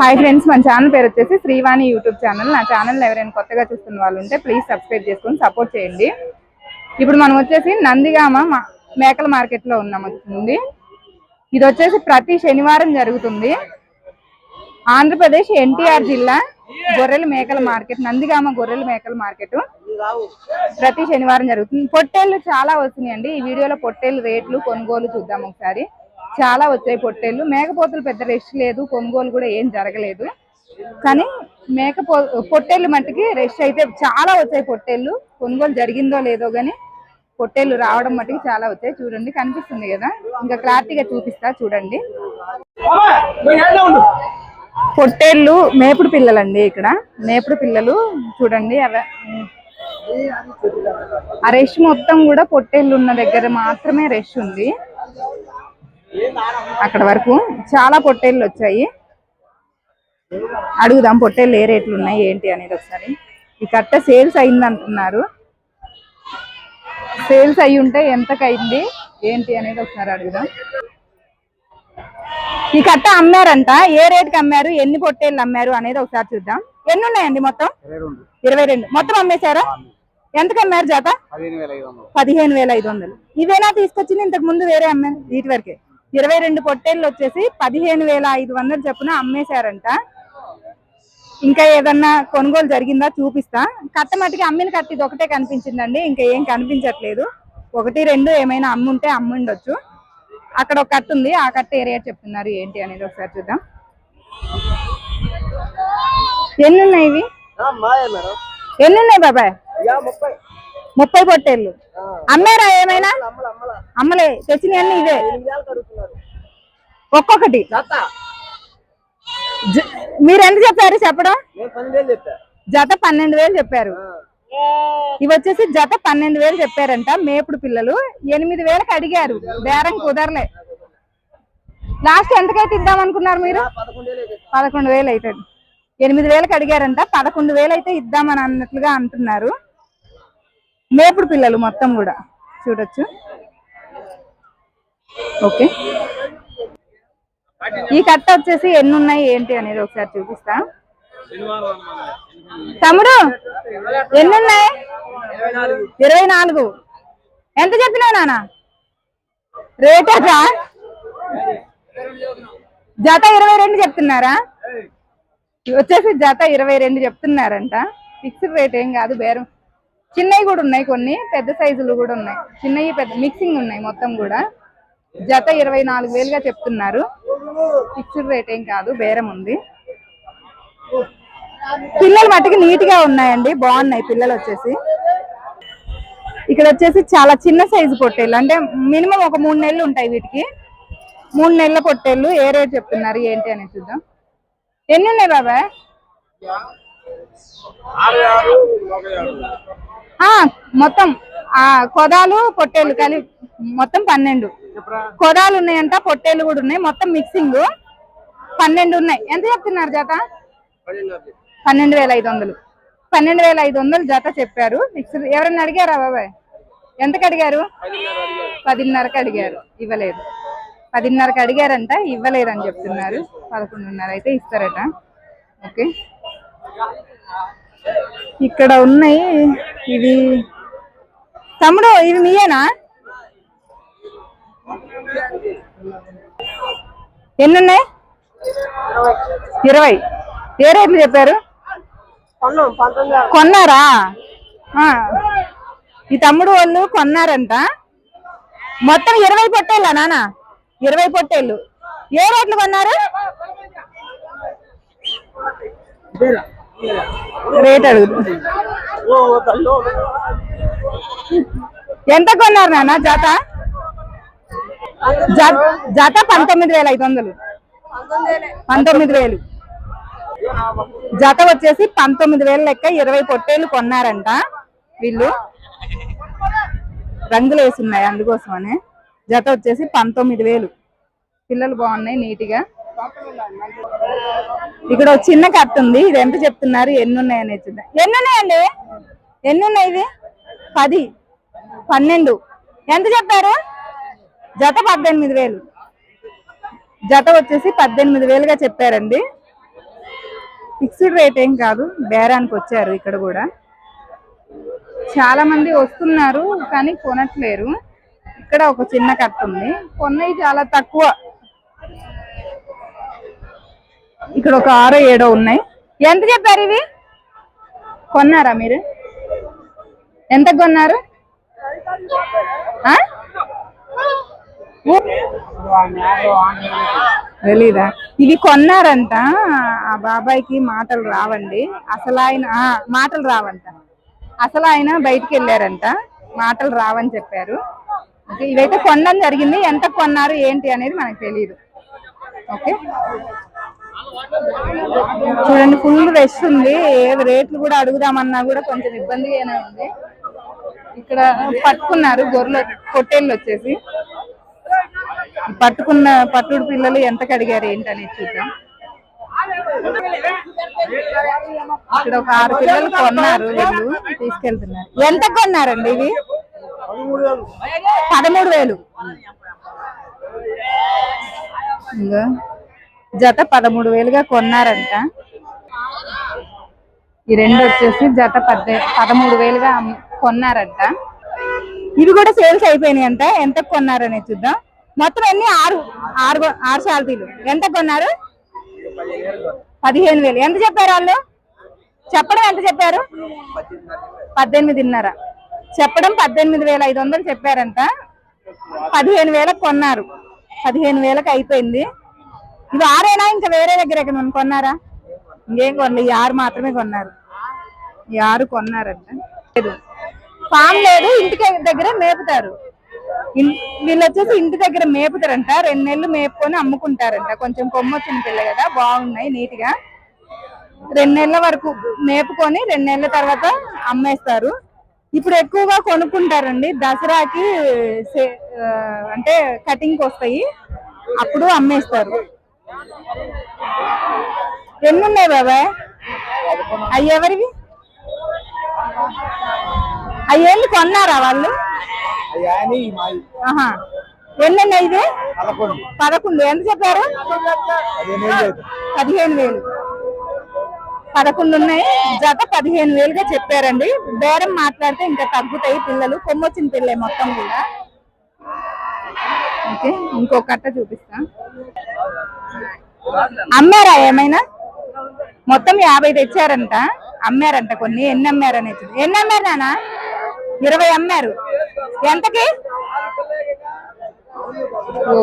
Hi friends మన channel పేరు వచ్చేసి శ్రీవాణి యూట్యూబ్ ఛానల్ నా ఛానల్ ఎవరైనా కొత్తగా చూస్తున్న వాళ్ళు ఉంటే ప్లీజ్ సబ్స్క్రైబ్ చేసుకొని సపోర్ట్ చేయండి. ఇప్పుడు మనం వచ్చేసి నందిగామ మేకల మార్కెట్లో ఉన్నాం ఇది వచ్చేసి ప్రతి శనివారం జరుగుతుంది. ఆంధ్రప్రదేశ్ ఎన్టీఆర్ జిల్లా గొర్రెల మేకల మార్కెట్ నందిగామ గొర్రెల మేకల మార్కెట్ ప్రతి శనివారం జరుగుతుంది. పొట్టేళ్ళు చాలా వస్తున్నాయండి. ఈ వీడియోలో పొట్టేళ్ళు రేట్లు కొనుగోలు చూద్దాం ఒకసారి. చాలా వచ్చాయి పొట్టేళ్ళు. మేకపోతులు పెద్ద రెస్ట్ లేదు. కొనుగోలు కూడా ఏం జరగలేదు. కానీ మేకపో పొట్టేళ్ళు మట్టుకి రెస్ట్ అయితే చాలా వచ్చాయి పొట్టేళ్ళు. కొనుగోలు జరిగిందో లేదో కానీ పొట్టేళ్ళు రావడం మట్టుకి చాలా వచ్చాయి. చూడండి కనిపిస్తుంది కదా? ఇంకా క్లారిటీగా చూపిస్తా చూడండి. పొట్టేళ్ళు మేపుడు పిల్లలండి ఇక్కడ. మేపుడు పిల్లలు చూడండి అవ ఆ రెష్ మొత్తం కూడా పొట్టేళ్ళు ఉన్న దగ్గర మాత్రమే రెష్ ఉంది. అక్కడ వరకు చాలా పొట్టేళ్ళు వచ్చాయి. అడుగుదాం పొట్టేళ్ళు ఏ రేట్లు ఉన్నాయి ఏంటి అనేది ఒకసారి. ఈ కట్ట సేల్స్ అయింది అంటున్నారు సేల్స్ అయి ఉంటే ఎంతకైంది ఏంటి అనేది ఒకసారి అడుగుదాం. ఈ కట్ట అమ్మారంట ఏ రేట్కి అమ్మారు ఎన్ని పొట్టేళ్ళు అమ్మారు అనేది ఒకసారి చూద్దాం. ఎన్ని ఉన్నాయండి మొత్తం? ఇరవై రెండు. మొత్తం అమ్మేశారా? ఎంతకు అమ్మారు జాత? పదిహేను వేల ఐదు వందలు. పదిహేను వేల ఐదు వందలు. ఇవేనా తీసుకొచ్చింది? ఇంతకు ముందు వేరే అమ్మారు వీటి వరకే. ఇరవై రెండు పొట్టేళ్ళు వచ్చేసి పదిహేను వేల ఐదు వందలు చొప్పున అమ్మేశారంట. ఇంకా ఏదన్నా కొనుగోలు జరిగిందా? చూపిస్తా. కట్ట మట్టికి అమ్మిన కట్ట ఇది ఒకటే కనిపించిందండి. ఇంకా ఏం కనిపించట్లేదు. ఒకటి రెండు ఏమైనా అమ్ముంటే అమ్ముండొచ్చు. అక్కడ ఒక కట్ట ఉంది. ఆ కట్ట ఏ రేట్ చెప్తున్నారు? ఏంటి అనేది ఒకసారి చూద్దాం. ఎన్ని ఉన్నాయి ఇవి ఎన్ని ఉన్నాయి బాబాయ్? ముప్పై. పొట్టేళ్ళు. అమ్మారా ఏమైనా? అమ్మల తెచ్చినవన్నీ ఇవే. ఒక్కొక్కటి. మీరు ఎంత చెప్పారు చెప్పడం? జత పన్నెండు వేలు చెప్పారు. ఇవి వచ్చేసి జత పన్నెండు వేలు చెప్పారంట మేపుడు పిల్లలు. ఎనిమిది వేలకు అడిగారు. బేరం కుదరలే. లాస్ట్ ఎంతకైతే ఇద్దాం అనుకున్నారు మీరు? పదకొండు వేలు చెప్పా. పదకొండు వేలు అవుతుంది ఎనిమిది వేలకు అడిగారంట. పదకొండు వేలు అయితే ఇద్దామని అన్నట్లుగా అంటున్నారు. మేపుడు పిల్లలు మొత్తం కూడా. చూడొచ్చు. ఓకే. ఈ కట్ట వచ్చేసి ఎన్ని ఉన్నాయి ఏంటి అనేది ఒకసారి చూపిస్తా. తమ్ముడు ఎన్ని ఉన్నాయి ఇరవై నాలుగు. ఎంత చెప్పినావు నాన్న? రేటా జత ఇరవై రెండు చెప్తున్నారా? వచ్చేసి జత ఇరవై రెండు చెప్తున్నారంట. ఫిక్స్డ్ రేట్ ఏం కాదు బేరం. చిన్నవి కూడా ఉన్నాయి కొన్ని పెద్ద సైజులు కూడా ఉన్నాయి. చిన్నవి పెద్ద మిక్సింగ్ ఉన్నాయి మొత్తం కూడా. జత ఇరవై నాలుగు వేలుగా చెప్తున్నారు. ఫిక్స్డ్ రేట్ ఏం కాదు బేరం ఉంది. పిల్లలు మట్టుకు నీట్గా ఉన్నాయండి బాగున్నాయి పిల్లలు వచ్చేసి. ఇక్కడ వచ్చేసి చాలా చిన్న సైజు పొట్టేళ్ళు అంటే మినిమం ఒక మూడు నెలలు ఉంటాయి వీటికి. మూడు నెలల పొట్టేళ్ళు ఏ రేట్ చెప్తున్నారు ఏంటి అనేది చూద్దాం. ఎన్ని ఉన్నాయి బాబా ఆ, మొత్తం ఆ కొదాలు పొట్టేళ్ళు కలిపి మొత్తం పన్నెండు. కొదాలు ఉన్నాయంట పొట్టేళ్ళు కూడా ఉన్నాయి. మొత్తం మిక్సింగ్ పన్నెండు ఉన్నాయి. ఎంత చెప్తున్నారు జత? పన్నెండు వేల ఐదు వందలు. పన్నెండు వేల ఐదు వందలు జత చెప్పారు. ఫిక్స్డ్ ఎవరైనా అడిగారా బాబాయ్? ఎంతకు అడిగారు? పదిన్నరకు అడిగారు. ఇవ్వలేదు. పదిన్నరకు అడిగారంట ఇవ్వలేదని చెప్తున్నారు. పదకొండున్నర అయితే ఇస్తారట. ఓకే. ఇక్కడ ఉన్నాయి ఇవి. తమ్ముడు ఇవి మీయేనా? ఎన్ని ఉన్నాయి ఇరవై. ఏ రేట్లు చెప్పారు? కొన్నారా? ఈ తమ్ముడు వాళ్ళు కొన్నారంట. మొత్తం ఇరవై పొట్టేళ్ళా నాన్న ఇరవై పొట్టేళ్ళు. ఏ రేట్లు కొన్నారు? రేట్ అడుగు. ఎంత కొన్నారు నాన్న జాత? జత పంతొమ్మిది వేల ఐదు వందలు. పంతొమ్మిది వేలు. జత వచ్చేసి పంతొమ్మిది వేల లెక్క ఇరవై పొట్టేలు కొన్నారంట వీళ్ళు. రంగులు వేసి ఉన్నాయి అందుకోసమనే. జత వచ్చేసి పంతొమ్మిది వేలు. పిల్లలు బాగున్నాయి నీట్గా. ఇక్కడ చిన్న కట్ట ఉంది. ఇది ఎంత చెప్తున్నారు? ఎన్ని ఉన్నాయని అనేది చూద్దాం. ఎన్ని ఉన్నాయండి ఎన్ని ఉన్నాయి ఇవి? పది. పన్నెండు. ఎంత చెప్పారు? జత పద్దెనిమిది వేలు. జత వచ్చేసి పద్దెనిమిది వేలుగా చెప్పారండి. ఫిక్స్డ్ రేట్ ఏం కాదు బేరానికి వచ్చారు ఇక్కడ కూడా. చాలా మంది వస్తున్నారు కానీ కొనట్లేరు. ఇక్కడ ఒక చిన్న కట్ట ఉంది. కొన్నవి చాలా తక్కువ. ఇక్కడ ఒక ఆరో ఏడో ఉన్నాయి. ఎంత చెప్పారు ఇవి? కొన్నారా మీరు? ఎంత కొన్నారు? ఆ? తెలీదా? ఇవి కొన్నారంట. ఆ బాబాయ్కి మాటలు రావండి. అసలు ఆయన మాటలు రావంట. అసలు ఆయన బయటికి వెళ్ళారంట. మాటలు రావని చెప్పారు. ఓకే ఇవైతే కొనడం జరిగింది. ఎంత కొన్నారు ఏంటి అనేది మనకు తెలియదు ఓకే. చూడండి ఫుల్ రష్ ఉంది. ఏ రేట్లు కూడా అడుగుదామన్నా కూడా కొంచెం ఇబ్బందిగానే ఉంది. ఇక్కడ పట్టుకున్నారు గొర్రెలు పొట్టేళ్ళు వచ్చేసి. పట్టుకున్న పట్టుడు పిల్లలు ఎంతకు అడిగారు ఏంటనేది చూద్దాం. ఇక్కడ ఒక ఆరు పిల్లలు కొన్నారు వీళ్ళు తీసుకెళ్తున్నారు. ఎంత కొన్నారండి ఇవి? పదమూడు వేలు. ఇంకా జత పదమూడు వేలుగా కొన్నారంట. ఈ రెండు వచ్చేసి జత పద్దె పదమూడు వేలుగా కొన్నారంట. ఇవి కూడా సేల్స్ అయిపోయినాయి అంట ఎంత కొన్నారనే చూద్దాం. మొత్తం ఎన్ని ఆరు ఆరు ఆరు శాలరీలు. ఎంత కొన్నారు? పదిహేను వేలు. ఎంత చెప్పారు వాళ్ళు? చెప్పడం ఎంత చెప్పారు? పద్దెనిమిదిన్నర. చెప్పడం పద్దెనిమిది వేల ఐదు వందలు చెప్పారంట. పదిహేను వేలకు కొన్నారు. పదిహేను వేలకు అయిపోయింది. ఇది ఆరేనా? ఇంకా వేరే దగ్గర ఎక్కడ కొన్నారా? ఇంకేం కొనలే. ఈ ఆరు మాత్రమే కొన్నారు. ఈ ఆరు కొన్నారంట. లేదు. ఫామ్ లేదు. ఇంటికి దగ్గర మేపుతారు. వీళ్ళు వచ్చేసి ఇంటి దగ్గర మేపుతారంట. రెండు నెలలు మేపుకొని అమ్ముకుంటారంట. కొంచెం కొమ్మ వచ్చిన పిల్ల కదా బాగున్నాయి నీట్గా రెండు నెలల వరకు మేపుకొని రెండు నెలల తర్వాత అమ్మేస్తారు. ఇప్పుడు ఎక్కువగా కొనుక్కుంటారండి. దసరాకి సే- అంటే కటింగ్కి వస్తాయి. అప్పుడు అమ్మేస్తారు. ఎన్ని ఉన్నాయి బాబాయ్? అవి ఎవరివి? అయ్యేళ్ళు కొన్నారా వాళ్ళు? ఎన్ని ఇది? పదకొండు. ఎంత చెప్పారు? పదిహేను వేలు. పదకొండు ఉన్నాయి. జత పదిహేను వేలుగా చెప్పారండి. బేరం మాట్లాడితే ఇంకా తగ్గుతాయి పిల్లలు. కొమ్మొచ్చిన పిల్లే మొత్తం కూడా. ఓకే ఇంకో కట్ట చూపిస్తా. అమ్మారా ఏమైనా? మొత్తం యాభై తెచ్చారంట. అమ్మారంట కొన్ని. ఎన్ని అమ్మారనేది? ఎన్ని అమ్మారు నాన్న? ఇరవై అమ్మారు. ఎంతకి? ఓ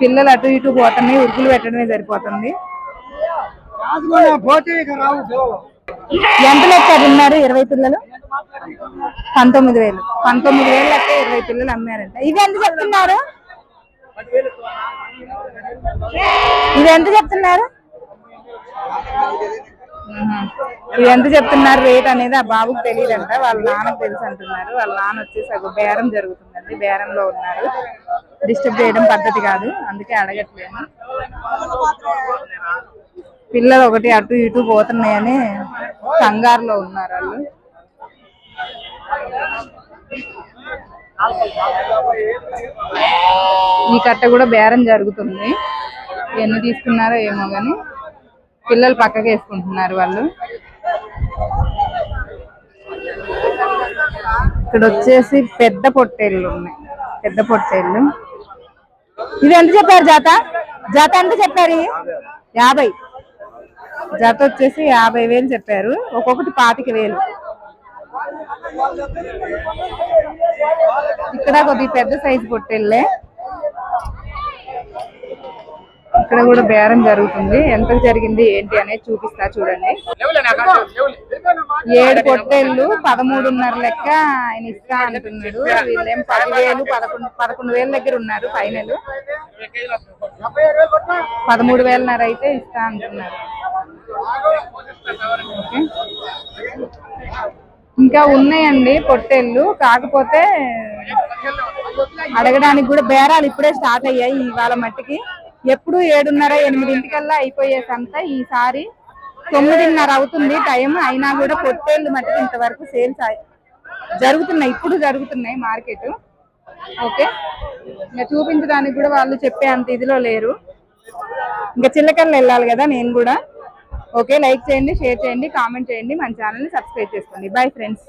పిల్లలు అటు ఇటు పోతున్నాయి ఉరుకులు పెట్టడమే సరిపోతుంది. ఎంత లెక్క ఉన్నారు ఇరవై పిల్లలు? పంతొమ్మిది వేలు. పంతొమ్మిది వేలు లెక్క ఇరవై పిల్లలు అమ్మారంట. ఇవి ఎంత చెప్తున్నారు? ఇవి ఎంత చెప్తున్నారు? ఎంత చెప్తున్నారు రేట్ అనేది ఆ బాబుకి తెలియదంట. వాళ్ళ నాన్నకు తెలుసు అంటున్నారు. వాళ్ళ నాన్న వచ్చేసి ఒక బేరం జరుగుతుందండి. బేరంలో ఉన్నారు. డిస్టర్బ్ చేయడం పద్ధతి కాదు. అందుకే అడగట్లేదు. పిల్లలు ఒకటి అటు ఇటు పోతున్నాయని కంగారులో ఉన్నారు వాళ్ళు. ఈ కట్ట కూడా బేరం జరుగుతుంది. ఎన్ని తీసుకున్నారో ఏమో కానీ పిల్లలు పక్కకి వేసుకుంటున్నారు వాళ్ళు. ఇక్కడ వచ్చేసి పెద్ద పొట్టేళ్ళు ఉన్నాయి. పెద్ద పొట్టేళ్ళు. ఇది ఎంత చెప్పారు జాత? జాత ఎంత చెప్పారు? యాభై. జత వచ్చేసి యాభై వేలు చెప్పారు. ఒక్కొక్కటి పాతిక వేలు. ఇక్కడ కొద్ది పెద్ద సైజు పొట్టేళ్ళే. ఇక్కడ కూడా బేరం జరుగుతుంది. ఎంత జరిగింది ఏంటి అనేది చూపిస్తా చూడండి. ఏడు పొట్టేళ్ళు పదమూడున్నర లెక్క ఆయన ఇస్తా అంటున్నాడు. వీళ్ళేం పదివేలు పదకొండు పదకొండు వేల దగ్గర ఉన్నారు ఫైనల్. పదమూడు వేలన్నర అయితే ఇస్తా అంటున్నారు. ఇంకా ఉన్నాయండి పొట్టేళ్ళు కాకపోతే అడగడానికి కూడా బేరాలు ఇప్పుడే స్టార్ట్ అయ్యాయి ఇవాళ మట్టికి. ఎప్పుడు ఏడున్నర ఎనిమిదింటికల్లా అయిపోయే సంత ఈసారి తొమ్మిదిన్నర అవుతుంది. టైం అయినా కూడా పొట్టేళ్ళు మట్టికి ఇంతవరకు సేల్స్ జరుగుతున్నాయి. ఇప్పుడు జరుగుతున్నాయి మార్కెట్. ఓకే? ఇంకా చూపించడానికి కూడా వాళ్ళు చెప్పే అంత ఇదిలో లేరు. ఇంకా చిల్లకల్లు వెళ్ళాలి కదా నేను కూడా. ఓకే? లైక్ చేయండి షేర్ చేయండి కామెంట్ చేయండి. మన ఛానల్ని సబ్స్క్రైబ్ చేసుకోండి. Bye friends.